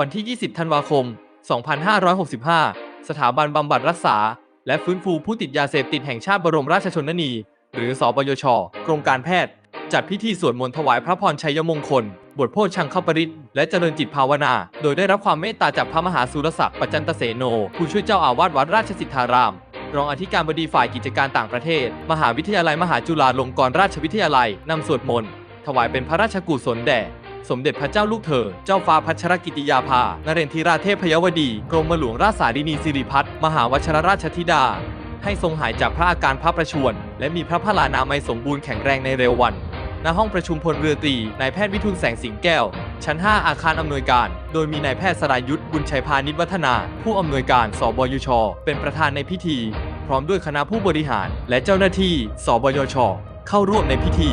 วันที่ 20 ธันวาคม 2565 สถาบันบำบัดรักษา และฟื้นฟูผู้ติดยาเสพติดแห่งชาติบรมราชชนนี หรือสปยช กรมการแพทย์ จัดพิธีสวดมนต์ถวายพระพรชัยมงคล บทโพชังคปริตและเจริญจิตภาวนา โดยได้รับความเมตตาจากพระมหาสุรศักดิ์ปัจจันตเสโน ผู้ช่วยเจ้าอาวาสวัดราชสิทธาราม รองอธิการบดีฝ่ายกิจการต่างประเทศ มหาวิทยาลัยมหาจุฬาลงกรณราชวิทยาลัยนำสวดมนต์ถวายเป็นพระราชกุศลแด่ สมเด็จพระเจ้าลูกเธอ เจ้าฟ้าพัชรกิติยาภานเรนทิราเทพยวดี กรมหลวงราชสารินีสิริพัฒน์มหาวชรราชธิดา ให้ทรงหายจากพระอาการพระประชวรและมีพระพลานามัยสมบูรณ์แข็งแรงในเร็ววัน ณ ห้องประชุมพลเรือตรี นายแพทย์วิทูลแสงสิงแก้ว ชั้น 5 อาคารอำนวยการ โดยมีนายแพทย์สรายุทธบุญชัยพานิชวัฒนา ผู้อำนวยการ สบยช เป็นประธานในพิธี พร้อมด้วยคณะผู้บริหาร และเจ้าหน้าที่ สบยช เข้าร่วมในพิธี